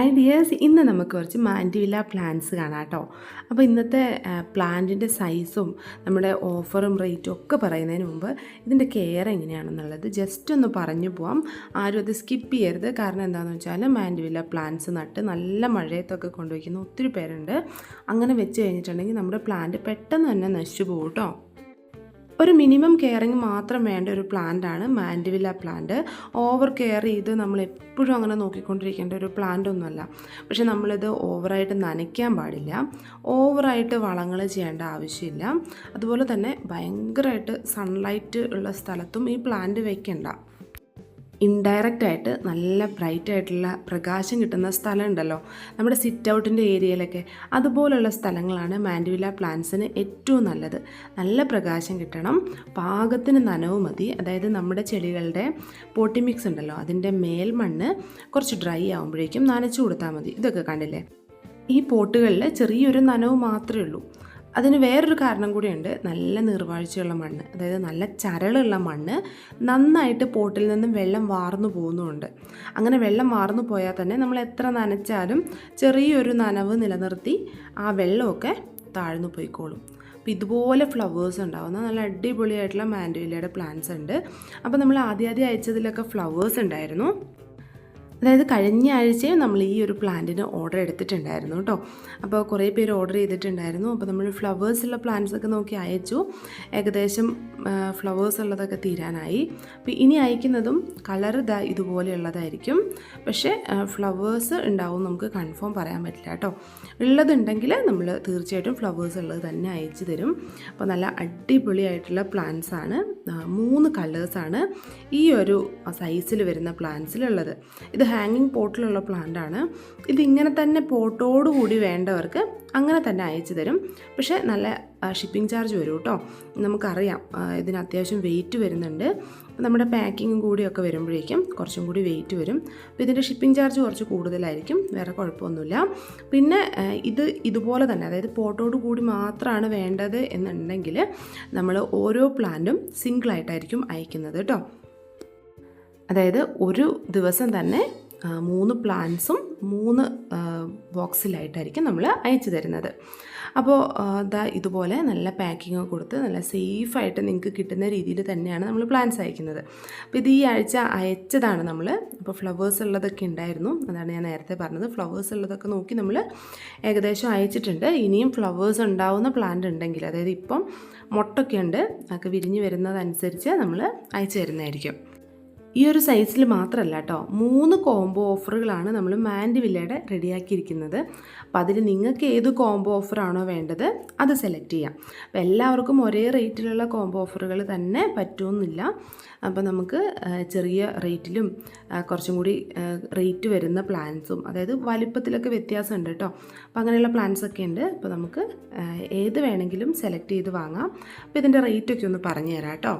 Hi dears ഇന്ന് നമുക്ക് കുറച്ച് മാൻഡിവില്ല പ്ലാന്റ്സ് കാണാം കേട്ടോ. അപ്പോൾ ഇന്നത്തെ പ്ലാന്റിന്റെ സൈസും നമ്മുടെ ഓഫറും റേറ്റും ഒക്കെ പറയുന്നതിന് മുമ്പ് ഇതിന്റെ കെയർ എങ്ങനെയാണെന്നുള്ളത് ജസ്റ്റ് ഒന്ന് പറഞ്ഞു പോവാം. ആരും അത് സ്കിപ്പ് ചെയ്യരുത്. കാരണം എന്താണെന്ന് വെച്ചാൽ മാൻഡിവില്ല പ്ലാന്റ്സ് നട്ട് നല്ല മഴയത്തൊക്കെ കൊണ്ടുവയ്ക്കുന്ന ഒത്തിരി പേരുണ്ട്. അങ്ങനെ വെച്ച് കഴിഞ്ഞിട്ടുണ്ടെങ്കിൽ നമ്മുടെ പ്ലാന്റ് പെട്ടെന്ന് തന്നെ നശിച്ചു പോകും കേട്ടോ. ഒരു മിനിമം കെയറിങ് മാത്രം വേണ്ട ഒരു പ്ലാന്റ് ആണ് മാൻഡിവില്ല പ്ലാന്റ് ഓവർ കെയർ ചെയ്ത് നമ്മൾ എപ്പോഴും അങ്ങനെ നോക്കിക്കൊണ്ടിരിക്കേണ്ട ഒരു പ്ലാന്റ് ഒന്നുമല്ല. പക്ഷെ നമ്മളിത് ഓവറായിട്ട് നനയ്ക്കാൻ പാടില്ല. ഓവറായിട്ട് വളങ്ങൾ ചെയ്യേണ്ട ആവശ്യമില്ല. അതുപോലെ തന്നെ ഭയങ്കരമായിട്ട് സൺലൈറ്റ് ഉള്ള സ്ഥലത്തും ഈ പ്ലാന്റ് വെക്കണ്ട. ഇൻഡയറക്റ്റ് ആയിട്ട് നല്ല ബ്രൈറ്റ് ആയിട്ടുള്ള പ്രകാശം കിട്ടുന്ന സ്ഥലം ഉണ്ടല്ലോ നമ്മുടെ സിറ്റ് ഔട്ടിന്റെ ഏരിയയിലൊക്കെ അതുപോലുള്ള സ്ഥലങ്ങളാണ് മാൻഡുവില പ്ലാന്റ്സിന് ഏറ്റവും നല്ലത്. നല്ല പ്രകാശം കിട്ടണം പാകത്തിന് നനവ് മതി. അതായത് നമ്മുടെ ചെടികളുടെ പോട്ടി മിക്സ് ഉണ്ടല്ലോ അതിന്റെ മേൽമണ്ണ് കുറച്ച് ഡ്രൈ ആകുമ്പോഴേക്കും നനച്ചു കൊടുത്താൽ മതി. ഇതൊക്കെ കണ്ടില്ലേ? ഈ പോട്ടുകളിൽ ചെറിയൊരു നനവ് മാത്രമേ ഉള്ളൂ. അതിന് വേറൊരു കാരണം കൂടിയുണ്ട്. നല്ല നീർവാഴ്ചയുള്ള മണ്ണ് അതായത് നല്ല ചരളുള്ള മണ്ണ് നന്നായിട്ട് പോട്ടിൽ നിന്നും വെള്ളം വാർന്നു പോകുന്നുമുണ്ട് അങ്ങനെ വെള്ളം വാർന്നു പോയാൽ തന്നെ നമ്മൾ എത്ര നനച്ചാലും ചെറിയൊരു നനവ് നിലനിർത്തി ആ വെള്ളമൊക്കെ താഴ്ന്നു പോയിക്കോളും. അപ്പോൾ ഇതുപോലെ ഫ്ലവേഴ്സ് ഉണ്ടാവുന്ന നല്ല അടിപൊളിയായിട്ടുള്ള മാൻഡുവിലയുടെ പ്ലാന്റ്സ് ഉണ്ട്. അപ്പോൾ നമ്മൾ ആദ്യം ആദ്യം അയച്ചതിലൊക്കെ ഫ്ലവേഴ്സ് ഉണ്ടായിരുന്നു. അതായത് കഴിഞ്ഞ ആഴ്ചയും നമ്മൾ ഈ ഒരു പ്ലാന്റിന് ഓർഡർ എടുത്തിട്ടുണ്ടായിരുന്നു കേട്ടോ. അപ്പോൾ കുറേ പേര് ഓർഡർ ചെയ്തിട്ടുണ്ടായിരുന്നു. അപ്പോൾ നമ്മൾ ഫ്ലവേഴ്സുള്ള ഒക്കെ നോക്കി അയച്ചു. ഏകദേശം ഫ്ലവേഴ്സ് ഉള്ളതൊക്കെ തീരാനായി. അപ്പോൾ ഇനി അയക്കുന്നതും കളർ ഇതാ ഇതുപോലെയുള്ളതായിരിക്കും. പക്ഷേ ഫ്ലവേഴ്സ് ഉണ്ടാവും നമുക്ക് കൺഫേം പറയാൻ പറ്റില്ല കേട്ടോ. ഉള്ളതുണ്ടെങ്കിൽ നമ്മൾ തീർച്ചയായിട്ടും ഫ്ലവേഴ്സ് ഉള്ളത് തന്നെ അയച്ചു തരും. അപ്പോൾ നല്ല അടിപൊളിയായിട്ടുള്ള പ്ലാന്റ്സ് ആണ്. മൂന്ന് കളേഴ്സാണ് ഈ ഒരു സൈസിൽ വരുന്ന പ്ലാന്റ്സിലുള്ളത് ഇത് ഹാങ്ങിങ് പോട്ടിലുള്ള പ്ലാന്റാണ് ഇതിങ്ങനെ തന്നെ പോട്ടോടുകൂടി വേണ്ടവർക്ക് അങ്ങനെ തന്നെ അയച്ചു തരും. പക്ഷേ നല്ല ഷിപ്പിംഗ് ചാർജ് വരും കേട്ടോ. നമുക്കറിയാം ഇതിന് അത്യാവശ്യം വെയിറ്റ് വരുന്നുണ്ട്. നമ്മുടെ പാക്കിങ്ങും കൂടിയൊക്കെ വരുമ്പോഴേക്കും കുറച്ചും കൂടി വെയിറ്റ് വരും. അപ്പോൾ ഇതിന്റെ ഷിപ്പിംഗ് ചാർജ് കുറച്ച് കൂടുതലായിരിക്കും വേറെ കുഴപ്പമൊന്നുമില്ല. പിന്നെ ഇത് ഇതുപോലെ തന്നെ അതായത് പോട്ടോട് കൂടി മാത്രമാണ് വേണ്ടത് എന്നുണ്ടെങ്കിൽ നമ്മൾ ഓരോ പ്ലാന്റും സിംഗിളായിട്ടായിരിക്കും അയക്കുന്നത് കേട്ടോ. അതായത് ഒരു ദിവസം തന്നെ മൂന്ന് പ്ലാന്റ്സും മൂന്ന് ബോക്സിലായിട്ടായിരിക്കും നമ്മൾ അയച്ചു തരുന്നത്. അപ്പോൾ ദാ ഇതുപോലെ നല്ല പാക്കിങ് കൊടുത്ത് നല്ല സേഫായിട്ട് നിങ്ങൾക്ക് കിട്ടുന്ന രീതിയിൽ തന്നെയാണ് നമ്മൾ പ്ലാന്റ്സ് അയക്കുന്നത്. അപ്പോൾ ഇത് ഈ ആഴ്ച അയച്ചതാണ് നമ്മൾ അപ്പോൾ ഫ്ലവേഴ്സ് ഉള്ളതൊക്കെ ഉണ്ടായിരുന്നു. അതാണ് ഞാൻ നേരത്തെ പറഞ്ഞത്. ഫ്ലവേഴ്സ് ഉള്ളതൊക്കെ നോക്കി നമ്മൾ ഏകദേശം അയച്ചിട്ടുണ്ട്. ഇനിയും ഫ്ലവേഴ്സ് ഉണ്ടാവുന്ന പ്ലാന്റ് ഉണ്ടെങ്കിൽ അതായത് ഇപ്പം മുട്ടൊക്കെ ഉണ്ട് അതൊക്കെ വിരിഞ്ഞ് വരുന്നതനുസരിച്ച് നമ്മൾ അയച്ചു തരുന്നതായിരിക്കും. ഈ ഒരു സൈസിൽ മാത്രമല്ല കേട്ടോ മൂന്ന് കോംബോ ഓഫറുകളാണ് നമ്മൾ മാൻഡിവില്ലയുടെ റെഡിയാക്കിയിരിക്കുന്നത് അപ്പോൾ അതിൽ നിങ്ങൾക്ക് ഏത് കോംബോ ഓഫറാണോ വേണ്ടത് അത് സെലക്ട് ചെയ്യാം. അപ്പോൾ എല്ലാവർക്കും ഒരേ റേറ്റിലുള്ള കോംബോ ഓഫറുകൾ തന്നെ പറ്റുമെന്നില്ല അപ്പോൾ നമുക്ക് ചെറിയ റേറ്റിലും കുറച്ചും കൂടി റേറ്റ് വരുന്ന പ്ലാൻസും അതായത് വലിപ്പത്തിലൊക്കെ വ്യത്യാസമുണ്ട് കേട്ടോ അപ്പോൾ അങ്ങനെയുള്ള പ്ലാൻസ് ഒക്കെ ഉണ്ട്. അപ്പോൾ നമുക്ക് ഏത് വേണമെങ്കിലും സെലക്ട് ചെയ്ത് വാങ്ങാം. അപ്പോൾ ഇതിന്റെ റേറ്റൊക്കെ ഒന്ന് പറഞ്ഞു തരാം കേട്ടോ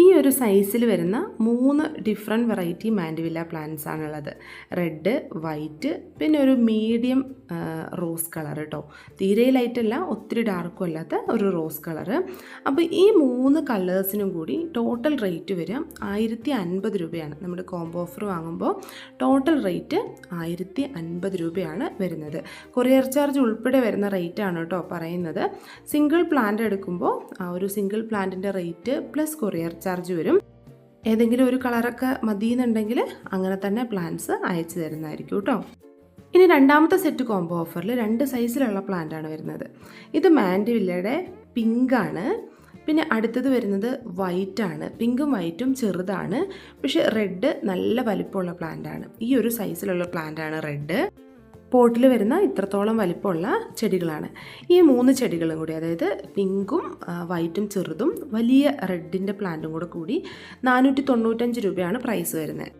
ഈ ഒരു സൈസിൽ വരുന്ന മൂന്ന് ഡിഫറെന്റ് വെറൈറ്റി മാൻഡിവില്ല പ്ലാന്റ്സ് ആണുള്ളത്. റെഡ് വൈറ്റ് പിന്നെ ഒരു മീഡിയം റോസ് കളർ കേട്ടോ തീരെ ലൈറ്റല്ല ഒത്തിരി ഡാർക്കും അല്ലാത്ത ഒരു റോസ് കളർ അപ്പോൾ ഈ മൂന്ന് കളേഴ്സിനും കൂടി ടോട്ടൽ റേറ്റ് വരിക ആയിരത്തി അൻപത് രൂപയാണ്. നമ്മുടെ കോംബോ ഓഫർ വാങ്ങുമ്പോൾ ടോട്ടൽ റേറ്റ് ആയിരത്തി അൻപത് രൂപയാണ് വരുന്നത്. കൊറിയർ ചാർജ് ഉൾപ്പെടെ വരുന്ന റേറ്റ് ആണ് കേട്ടോ പറയുന്നത്. സിംഗിൾ പ്ലാന്റ് എടുക്കുമ്പോൾ ആ ഒരു സിംഗിൾ പ്ലാന്റിന്റെ റേറ്റ് പ്ലസ് കൊറിയർ ചാർജ് വരും. ഏതെങ്കിലും ഒരു കളറൊക്കെ മതി മതിയെന്നുണ്ടെങ്കിൽ അങ്ങനെ തന്നെ പ്ലാന്റ്സ് അയച്ചു തരുന്നതായിരിക്കും കേട്ടോ. ഇനി രണ്ടാമത്തെ സെറ്റ് കോംബോ ഓഫറിൽ രണ്ട് സൈസിലുള്ള പ്ലാന്റ് ആണ് വരുന്നത്. ഇത് മാൻഡിവില്ലയുടെ ആണ്. പിന്നെ അടുത്തത് വരുന്നത് വൈറ്റ് ആണ്. പിങ്കും വൈറ്റും ചെറുതാണ്. പക്ഷേ റെഡ് നല്ല വലിപ്പമുള്ള പ്ലാന്റ് ആണ്. ഈ ഒരു സൈസിലുള്ള പ്ലാന്റ് ആണ് റെഡ് പോട്ടിൽ വരുന്ന ഇത്രത്തോളം വലിപ്പമുള്ള ചെടികളാണ്. ഈ മൂന്ന് ചെടികളും കൂടി അതായത് പിങ്കും വൈറ്റും ചെറുതും വലിയ റെഡിന്റെ പ്ലാന്റും കൂടെ കൂടി നാനൂറ്റി തൊണ്ണൂറ്റഞ്ച് രൂപയാണ് പ്രൈസ് വരുന്നത്.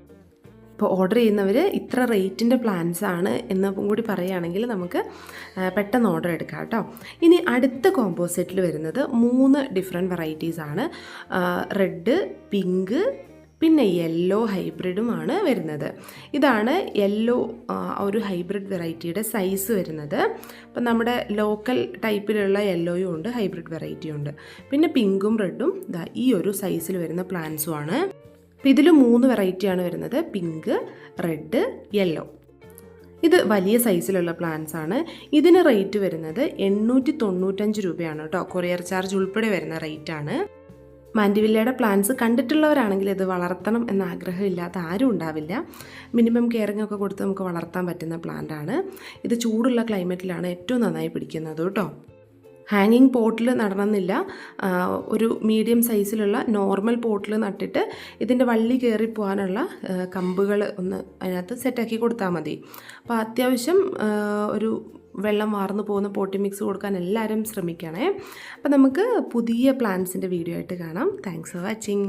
ഇപ്പോൾ ഓർഡർ ചെയ്യുന്നവർ ഇത്ര റേറ്റിന്റെ പ്ലാൻസ് ആണ് എന്ന് കൂടി പറയുകയാണെങ്കിൽ നമുക്ക് പെട്ടെന്ന് ഓർഡർ എടുക്കാം കേട്ടോ. ഇനി അടുത്ത കോമ്പോസിറ്റിൽ വരുന്നത് മൂന്ന് ഡിഫറെന്റ് വെറൈറ്റീസ് ആണ്. റെഡ് പിങ്ക് പിന്നെ യെല്ലോ ഹൈബ്രിഡുമാണ് വരുന്നത്. ഇതാണ് യെല്ലോ ഒരു ഹൈബ്രിഡ് വെറൈറ്റിയുടെ സൈസ് വരുന്നത്. അപ്പം നമ്മുടെ ലോക്കൽ ടൈപ്പിലുള്ള യെല്ലോയും ഉണ്ട് ഹൈബ്രിഡ് വെറൈറ്റിയും ഉണ്ട്. പിന്നെ പിങ്കും റെഡും ഈ ഒരു സൈസിൽ വരുന്ന പ്ലാന്റ്സും ആണ്. അപ്പം ഇതിൽ മൂന്ന് വെറൈറ്റിയാണ് വരുന്നത് പിങ്ക് റെഡ് യെല്ലോ ഇത് വലിയ സൈസിലുള്ള പ്ലാന്റ്സ് ആണ്. ഇതിന് റേറ്റ് വരുന്നത് എണ്ണൂറ്റി തൊണ്ണൂറ്റഞ്ച് രൂപയാണ് കേട്ടോ. കൊറിയർ ചാർജ് ഉൾപ്പെടെ വരുന്ന റേറ്റാണ് മാൻഡിവില്ലയുടെ പ്ലാന്റ്സ് കണ്ടിട്ടുള്ളവരാണെങ്കിൽ ഇത് വളർത്തണം എന്ന ആഗ്രഹമില്ലാത്ത ആരും ഉണ്ടാവില്ല. മിനിമം കെയറിംഗ് ഒക്കെ കൊടുത്ത് നമുക്ക് വളർത്താൻ പറ്റുന്ന പ്ലാന്റ് ആണ്. ഇത് ചൂടുള്ള ക്ലൈമറ്റിലാണ് ഏറ്റവും നന്നായി പിടിക്കുന്നത് കേട്ടോ. ഹാങ്ങിങ് പോട്ടിൽ നടണമെന്നില്ല. ഒരു മീഡിയം സൈസിലുള്ള നോർമൽ പോട്ടിൽ നട്ടിട്ട് ഇതിന്റെ വള്ളി കയറി പോകാനുള്ള കമ്പുകൾ ഒന്ന് അതിനകത്ത് സെറ്റാക്കി കൊടുത്താൽ മതി. അപ്പോൾ അത്യാവശ്യം ഒരു വെള്ളം വാർന്നു പോകുന്ന പോട്ടി മിക്സ് കൊടുക്കാൻ എല്ലാവരും ശ്രമിക്കണേ. അപ്പോൾ നമുക്ക് പുതിയ പ്ലാന്റ്സിന്റെ വീഡിയോ ആയിട്ട് കാണാം. Thanks for watching